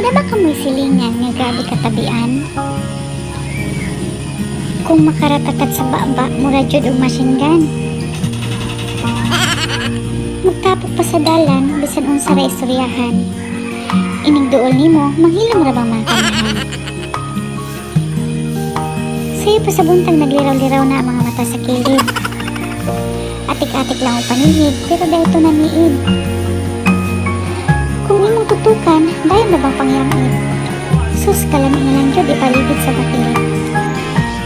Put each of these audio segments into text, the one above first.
na ba kamoy silingan nga grabe katabian? Kung makaratatat sa baba, mura jud og machine gun. Pa sa dalan, bisan unsa ra istoryahan. Ining duol nimo, manghilom ra bang makanahan? Sa'yo pa sa buntag nagliraw-liraw na ang mga mata sa kilid. Atik-atik lang ang paningid, pero dahil ito naniid. Tutukan, dayon na bang pangyangid? Sus, na lang jud ipalibid sa bakilid.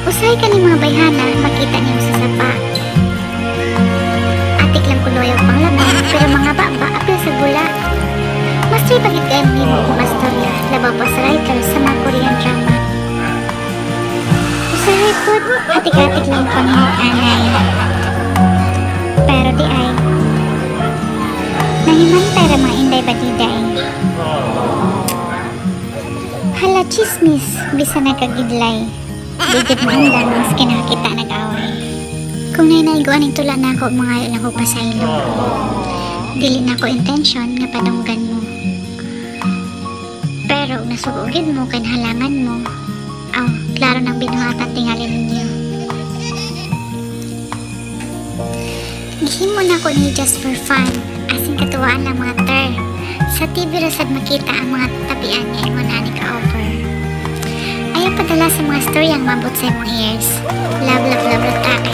Usahay ka ni mga bayhana, makita niyo sa sapa. Atik lang kuloy ang panglaban, pero mga baba apil sa bula. Mas try pagit kayo mo kung astorya, labaw writer sa mga Korean drama. Usahay po, atik-atik lang panghimutanay. Pero di ay, nahimantay ra mga inday badiday. Chismis, bisa nagkagidlay. Digit mo undan, mas kinakita nag-away. Kung nainaiguan ang tula na ako, mga ilang ko pa sa ilo. Dili na ko intensyon nga panunggan mo. Pero nasugugid mo kay halangan mo, aw, klaro nang binuhatan tingali ninyo. Gihimo na ko ni just for fun, asing katuwaan lang mga ter. Sa TV rasad makita ang mga tapian niya ingon ani ka-offer. Ayaw padala sa mga story ang mabot sa imong ears. Love, love, love, love, kay